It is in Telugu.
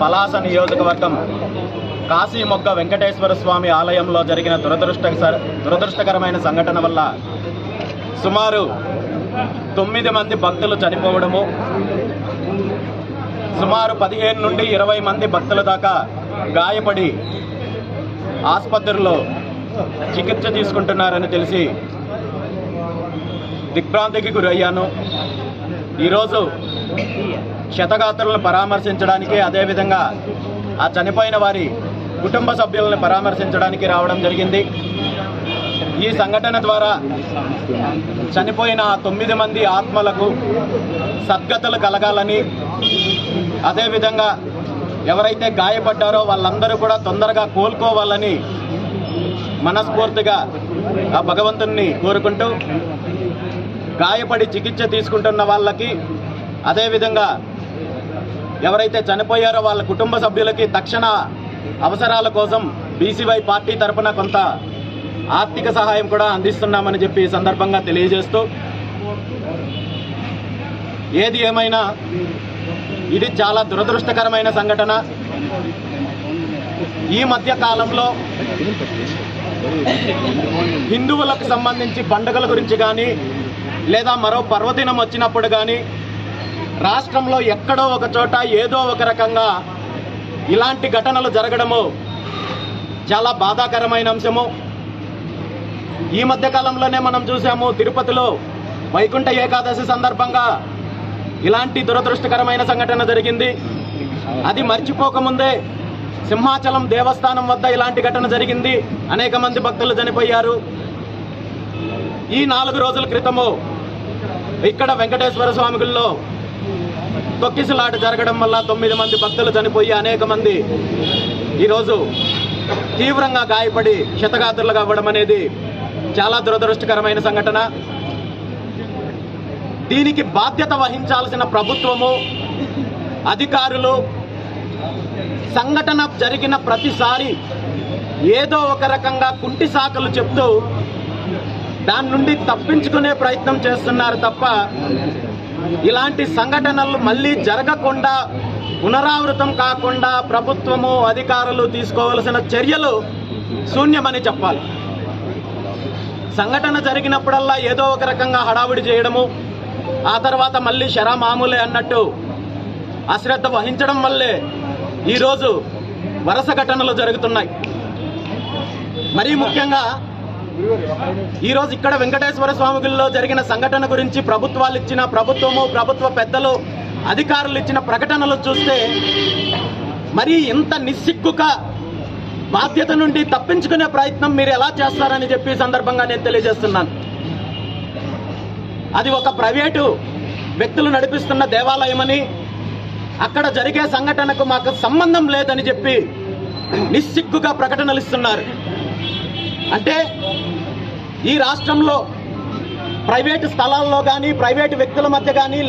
పలాస నియోజకవర్గం కాశీమొగ్గ వెంకటేశ్వర స్వామి ఆలయంలో జరిగిన దురదృష్ట దురదృష్టకరమైన సంఘటన వల్ల సుమారు తొమ్మిది మంది భక్తులు చనిపోవడము. సుమారు పదిహేను నుండి ఇరవై మంది భక్తుల దాకా గాయపడి ఆసుపత్రిలో చికిత్స తీసుకుంటున్నారని తెలిసి దిగ్భ్రాంతికి గురయ్యాను. ఈరోజు క్షతగాత్రులను పరామర్శించడానికి అదేవిధంగా ఆ చనిపోయిన వారి కుటుంబ సభ్యులను పరామర్శించడానికి రావడం జరిగింది. ఈ సంఘటన ద్వారా చనిపోయిన ఆ తొమ్మిది మంది ఆత్మలకు సద్గతులు కలగాలని అదేవిధంగా ఎవరైతే గాయపడ్డారో వాళ్ళందరూ కూడా తొందరగా కోలుకోవాలని మనస్ఫూర్తిగా ఆ భగవంతుణ్ణి కోరుకుంటూ గాయపడి చికిత్స తీసుకుంటున్న వాళ్ళకి అదేవిధంగా ఎవరైతే చనిపోయారో వాళ్ళ కుటుంబ సభ్యులకి తక్షణ అవసరాల కోసం బీసీవై పార్టీ తరపున కొంత ఆర్థిక సహాయం కూడా అందిస్తున్నామని చెప్పి సందర్భంగా తెలియజేస్తూ ఏది ఏమైనా ఇది చాలా దురదృష్టకరమైన సంఘటన. ఈ మధ్య కాలంలో హిందువులకు సంబంధించి పండుగల గురించి కానీ లేదా మరో పర్వదినం వచ్చినప్పుడు కానీ రాష్ట్రంలో ఎక్కడో ఒక చోట ఏదో ఒక రకంగా ఇలాంటి ఘటనలు జరగడము చాలా బాధాకరమైన అంశము. ఈ మధ్య కాలంలోనే మనం చూసాము తిరుపతిలో వైకుంఠ ఏకాదశి సందర్భంగా ఇలాంటి దురదృష్టకరమైన సంఘటన జరిగింది. అది మర్చిపోకముందే సింహాచలం దేవస్థానం వద్ద ఇలాంటి ఘటన జరిగింది. అనేక మంది భక్తులు చనిపోయారు. ఈ నాలుగు రోజుల క్రితము ఇక్కడ వెంకటేశ్వర స్వామి గుళ్ళో తొక్కిసలాట జరగడం వల్ల తొమ్మిది మంది భక్తులు చనిపోయి అనేక మంది ఈరోజు తీవ్రంగా గాయపడి క్షతగాత్రులుగా అవ్వడం అనేది చాలా దురదృష్టకరమైన సంఘటన. దీనికి బాధ్యత వహించాల్సిన ప్రభుత్వము అధికారులు సంఘటన జరిగిన ప్రతిసారి ఏదో ఒక రకంగా కుంటి సాకులు చెప్తూ దాని నుండి తప్పించుకునే ప్రయత్నం చేస్తున్నారు తప్ప ఇలాంటి సంఘటనలు మళ్ళీ జరగకుండా పునరావృతం కాకుండా ప్రభుత్వము అధికారులు తీసుకోవలసిన చర్యలు శూన్యమని చెప్పాలి. సంఘటన జరిగినప్పుడల్లా ఏదో ఒక రకంగా హడావుడి చేయడము ఆ తర్వాత మళ్ళీ శరా మామూలే అన్నట్టు అశ్రద్ధ వహించడం వల్లే ఈరోజు వరుస ఘటనలు జరుగుతున్నాయి. మరీ ముఖ్యంగా ఈరోజు ఇక్కడ వెంకటేశ్వర స్వామి గుడిలో జరిగిన సంఘటన గురించి ప్రభుత్వాలు ఇచ్చిన ప్రభుత్వము ప్రభుత్వ పెద్దలు అధికారులు ఇచ్చిన ప్రకటనలు చూస్తే మరి ఇంత నిస్సిగ్గుగా బాధ్యత నుండి తప్పించుకునే ప్రయత్నం మీరు ఎలా చేస్తారని చెప్పి సందర్భంగా నేను తెలియజేస్తున్నాను. అది ఒక ప్రైవేటు వ్యక్తులు నడిపిస్తున్న దేవాలయమని అక్కడ జరిగే సంఘటనకు మాకు సంబంధం లేదని చెప్పి నిస్సిగ్గుగా ప్రకటనలు ఇస్తున్నారు. అంటే ఈ రాష్ట్రంలో ప్రైవేటు స్థలాల్లో కానీ ప్రైవేటు వ్యక్తుల మధ్య కానీ